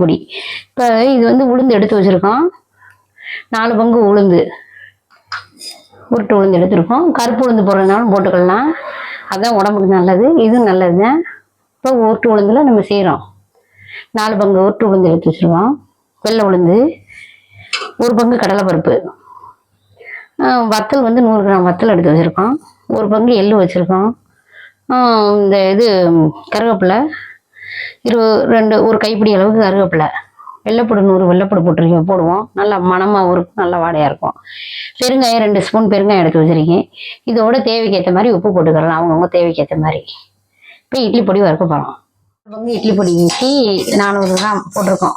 பொடி இப்போ இது வந்து உளுந்து எடுத்து வச்சுருக்கோம். நாலு பங்கு உளுந்து. உருட்டு உளுந்து எடுத்துருக்கோம். கருப்பு உளுந்து போடுறதுனாலும் போட்டுக்கலாம். அதுதான் உடம்புக்கு நல்லது இதுவும் நல்லது தான் இப்போ உருட்டு உளுந்தில் நம்ம செய்கிறோம் நாலு பங்கு உருட்டு உளுந்து எடுத்து வச்சுருக்கோம். வெள்ளை உளுந்து ஒரு பங்கு கடலைப்பருப்பு. வத்தல் வந்து நூறு கிராம் வத்தல் எடுத்து வச்சுருக்கோம். ஒரு பங்கு எள்ளு வச்சுருக்கோம். இந்த இது கருவேப்பிலை இரு ரெண்டு ஒரு கைப்பிடி அளவுக்கு கருவேப்பிலை. வெள்ளைப்பூடு நூறு வெள்ளைப்பூடு போட்டிருக்கோம் போடுவோம். நல்லா மனமாகவும் இருக்கும் நல்ல வாடையாக இருக்கும். பெருங்காயம் ரெண்டு ஸ்பூன் பெருங்காயம் எடுத்து வச்சுருக்கேன். இதோட தேவைக்கு ஏற்ற மாதிரி உப்பு போட்டுக்கலாம். அவங்கவுங்க தேவைக்கு ஏற்ற மாதிரி. இப்போ இட்லி பொடி வறுக்க போகிறோம் வந்து இட்லி பொடி ஊற்றி நானூறு கிராம் போட்டிருக்கோம்.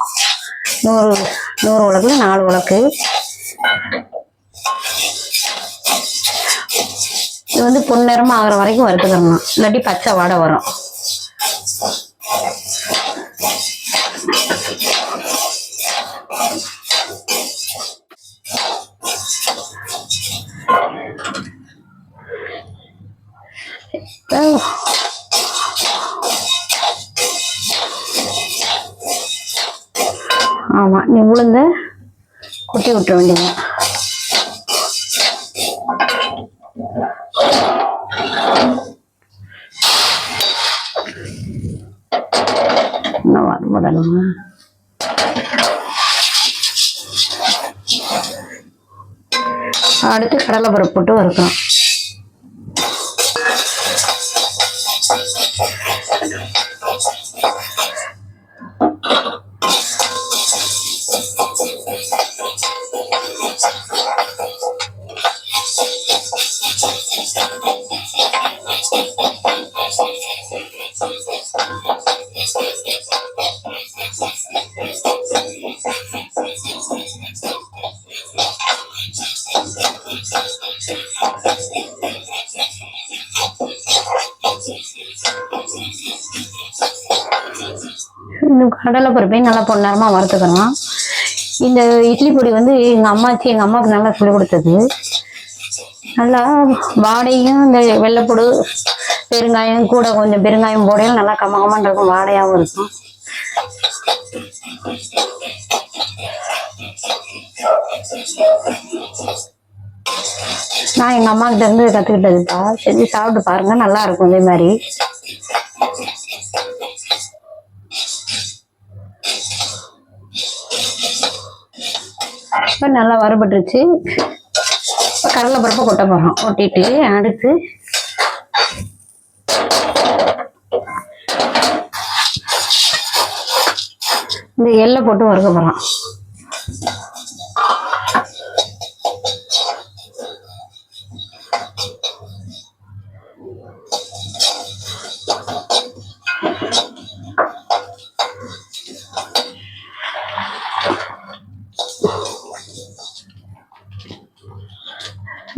நூறு நூறு உலக்கில் நாலு உலக்கு இது வந்து பொன்னிறமாக ஆகிற வரைக்கும் வறுத்துக்கிறணும் இல்லாட்டி பச்சை வாடை வரும். ஆமாம் நீ உளுந்த கொட்டி விட்டுற வேண்டியது இன்னும் வரப்படணுமா அடுத்து கடலைப்பருப்பு போட்டு வறுக்கணும். கடலை கடலைப்பருப்பையும் நல்லா பொன்னரமாக வறுத்துக்கலாம் இந்த இட்லி பொடி வந்து எங்கள் அம்மாச்சி எங்கள் அம்மாவுக்கு நல்லா சொல்லிக் கொடுத்தது. நல்லா வாடையும் இந்த வெள்ளைப்பூடு பெருங்காயம் கூட கொஞ்சம் பெருங்காயம் போடையில் நல்லா கமகமான இருக்கும் வாடையாகவும் இருக்கும். நான் எங்கள் அம்மா கிட்ட இருந்து கற்றுக்கிட்டதுப்பா செஞ்சு சாப்பிட்டு பாருங்க நல்லா இருக்கும் இதே மாதிரி. இப்போ நல்லா வறுபட்டுருச்சு. இப்போ கடலை பருப்பை கொட்ட போகிறோம் கொட்டிட்டு அடுத்து இந்த எள்ளை போட்டு வறுக்க போகிறோம்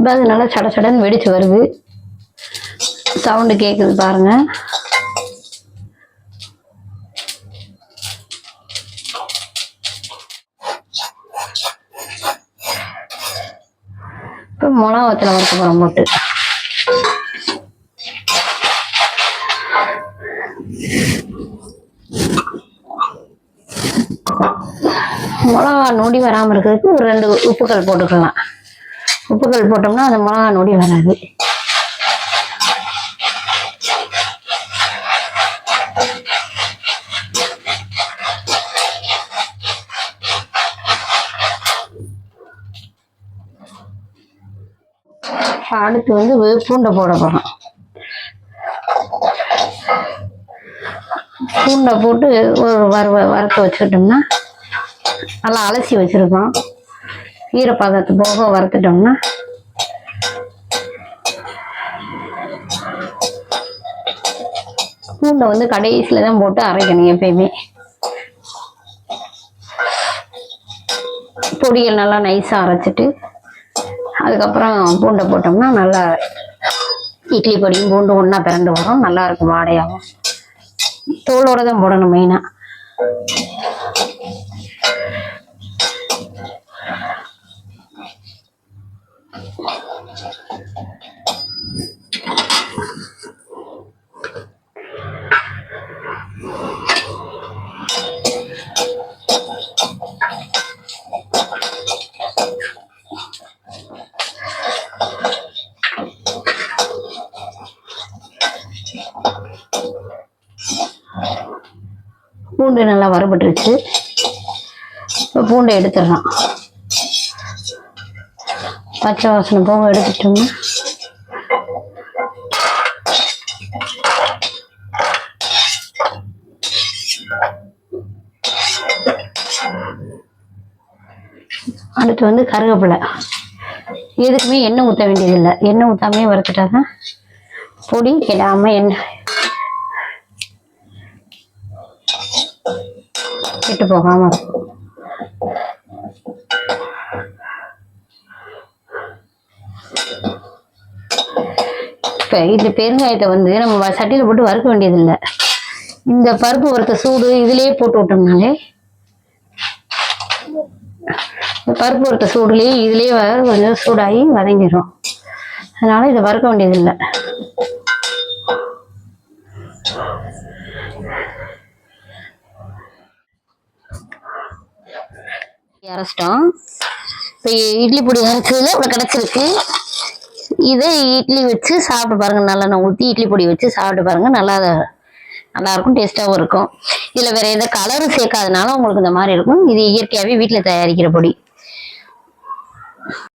இப்போ அது நல்லா சட சடன்னு வெடிச்சு வருது. சவுண்டு கேட்குது பாருங்க. இப்போ மிளகா வத்தல வறுக்க போகிறோம் போட்டு. மிளகா நொடி வராமல் இருக்கிறதுக்கு ஒரு ரெண்டு உப்புக்கள் போட்டுக்கலாம். உப்புக்கல் போட்டோம்னா அந்த மிளகா நொடி வராது. அடுத்து வந்து பூண்டை போட போகிறோம் பூண்டை போட்டு ஒரு வறுவ வறுக்க வச்சுக்கிட்டோம்னா நல்லா அலசி வச்சுருக்கோம். ஈரப்பதத்து போக வறுத்துட்டோம்னா? பூண்டை வந்து கடைசியில் தான் போட்டு அரைக்கணும் எப்பயுமே. பொடிகள் நல்லா நைஸாக அரைச்சிட்டு அதுக்கப்புறம் பூண்டை போட்டோம்னா நல்லா இட்லி பொடியும் பூண்டும் ஒன்றா பிறண்டு வரும். நல்லா இருக்கும் வாடையாகும் தோலோட தான் போடணும் மெயினாக பூண்டு நல்லா வரப்பட்டுருச்சு இப்போ பூண்டை எடுத்துடலாம். பச்சை வாசனை போக எடுத்துட்டோம்னா. அடுத்து வந்து கருவேப்பிலை எதுக்குமே எண்ணெய் ஊற்ற வேண்டியதில்லை. எண்ணெய் ஊற்றாமே வறுத்துட்டா தான் பொடி கெடாம எண்ணெய் கெட்டு போகாம. இருக்கும் இப்போ இந்த பெருங்காயத்தை வந்து நம்ம வ- போட்டு வறுக்க வேண்டியதில்லை. இந்த பருப்பு வறுத்த சூடு இதுலேயே போட்டு விட்டோம்னாலே இந்த பருப்பு வறுத்த சூடுலேயே இதுலேயே வ- கொஞ்சம் சூடாகி வதங்கிடும் அதனால இதை வறுக்க வேண்டியதில்லை. அரைச்சிட்டோம். இப்போ இட்லி பொடி அரைச்சதுல இவ்வளோ கிடச்சிருக்கு. இதை இட்லி வச்சு சாப்பிட்டு பாருங்க நல்லெண்ணெய் ஊற்றி இட்லி பொடி வச்சு சாப்பிட்டு பாருங்க நல்லா நல்லா இருக்கும் டேஸ்ட்டாகவும் இருக்கும். இதில் வேறு எந்த கலரும் சேர்க்காதனால உங்களுக்கு இந்த மாதிரி இருக்கும். இது இயற்கையாகவே வீட்டில் தயாரிக்கிற பொடி.